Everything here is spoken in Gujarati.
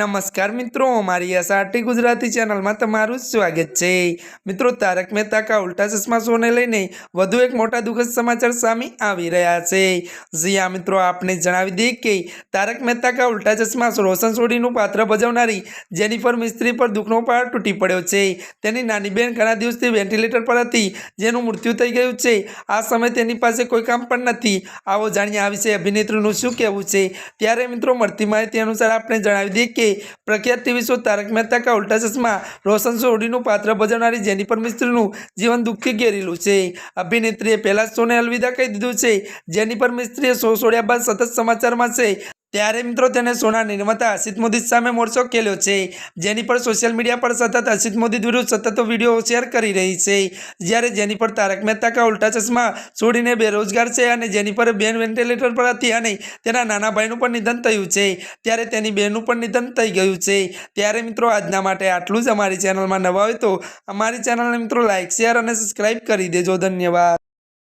નમસ્કાર મિત્રો, મારી એસઆરટી ગુજરાતી ચેનલમાં તમારું સ્વાગત છે. મિત્રો, તારક મહેતા કા ઉલ્ટા ચશ્મા શોને લઈને વધુ એક મોટા દુઃખદ સમાચાર સામે આવી રહ્યા છે. જ્યાં મિત્રો, આપને જણાવી દઈએ કે તારક મહેતા કા ઉલ્ટા ચશ્મા રોશન સોઢીનું પાત્ર ભજવનારી જેનિફર મિસ્ત્રી પર દુઃખનો પાર તૂટી પડ્યો છે. તેની નાની બહેન ઘણા દિવસથી વેન્ટિલેટર પર હતી, જેનું મૃત્યુ થઈ ગયું છે. આ સમયે તેની પાસે કોઈ કામ પણ નથી. આવો જાણીએ આ વિશે અભિનેત્રીનું શું કહેવું છે? ત્યારે મિત્રો, મળતી માહિતી અનુસાર આપણે જણાવી દઈએ કે પ્રખ્યાત ટીવી શો તારક મહેતા કા ઉલ્ટા ચશ્મા. રોશન સોઢીનું પાત્ર ભજવનારી જેનિફર મિસ્ત્રીનું જીવન દુઃખથી ઘેરેલું છે. અભિનેત્રીએ પહેલા શોને અલવિદા કહી દીધું છે. જેનિફર મિસ્ત્રીએ શો છોડ્યા બાદ સતત સમાચારમાં છે. ત્યારે મિત્રો તેને સોના નિર્માતા હર્ષિત મોદી સામે મોરચો ખેલ્યો છે, જેની પર સોશિયલ મીડિયા પર સતત હર્ષિત મોદી વિરુદ્ધ સતત વીડિયો શેર કરી રહી છે. જ્યારે જેની પર તારક મહેતા કા ઉલ્ટા ચશ્મા છોડીને બેરોજગાર છે અને જેની પર બેન વેન્ટિલેટર પર હતી અને તેના નાના ભાઈનું પણ નિધન થયું છે, ત્યારે તેની બહેનનું પણ નિધન થઈ ગયું છે. ત્યારે મિત્રો આજના માટે આટલું જ અમારી ચેનલમાં નવા હોય તો અમારી ચેનલને મિત્રો લાઇક શેર અને સબસ્ક્રાઈબ કરી દેજો. ધન્યવાદ.